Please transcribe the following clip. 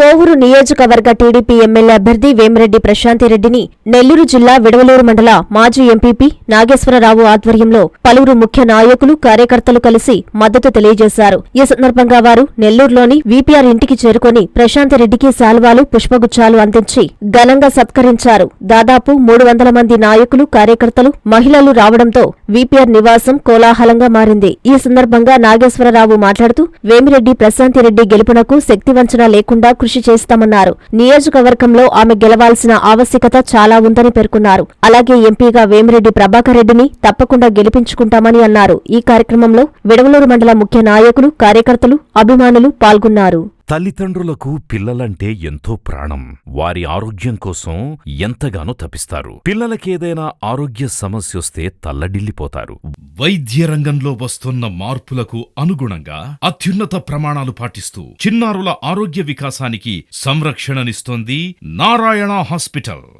को కోవూరు నియోజకవర్గ TDP MLA అభ్యర్థి వేమిరెడ్డి ప్రశాంతిరెడ్డిని నెల్లూరు జిల్లా విడవలూరు మండల మాజీ ఎంపీపీ నాగేశ్వరరావు ఆధ్వర్యంలో పలువురు ముఖ్య నాయకులు కార్యకర్తలు కలిసి మద్దతు తెలియజేశారు. ఈ సందర్భంగా వారు నెల్లూరులోని వీపీఆర్ ఇంటికి చేరుకుని ప్రశాంతిరెడ్డికి శాల్వాలు పుష్పగుచ్చాలు అందించి ఘనంగా సత్కరించారు. దాదాపు మూడు వందల మంది నాయకులు కార్యకర్తలు మహిళలు రావడంతో వీపీఆర్ నివాసం కోలాహలంగా మారింది. ఈ సందర్భంగా నాగేశ్వరరావు మాట్లాడుతూ వేమిరెడ్డి ప్రశాంతిరెడ్డి గెలుపునకు శక్తివంచన లేకుండా కృషి చేస్తామన్నారు. నియోజకవర్గంలో ఆమె గెలవాల్సిన ఆవశ్యకత చాలా ఉందని పేర్కొన్నారు. అలాగే ఎంపీగా వేమిరెడ్డి ప్రభాకర్ రెడ్డిని తప్పకుండా గెలిపించుకుంటామని అన్నారు. ఈ కార్యక్రమంలో విడవలూరు మండల ముఖ్య నాయకులు కార్యకర్తలు అభిమానులు పాల్గొన్నారు. తల్లిదండ్రులకు పిల్లలంటే ఎంతో ప్రాణం. వారి ఆరోగ్యం కోసం ఎంతగానో తపిస్తారు. పిల్లలకేదైనా ఆరోగ్య సమస్యొస్తే తల్లడిల్లిపోతారు. వైద్య రంగంలో వస్తున్న మార్పులకు అనుగుణంగా అత్యున్నత ప్రమాణాలు పాటిస్తూ చిన్నారుల ఆరోగ్య వికాసానికి సంరక్షణనిస్తోంది నారాయణ హాస్పిటల్.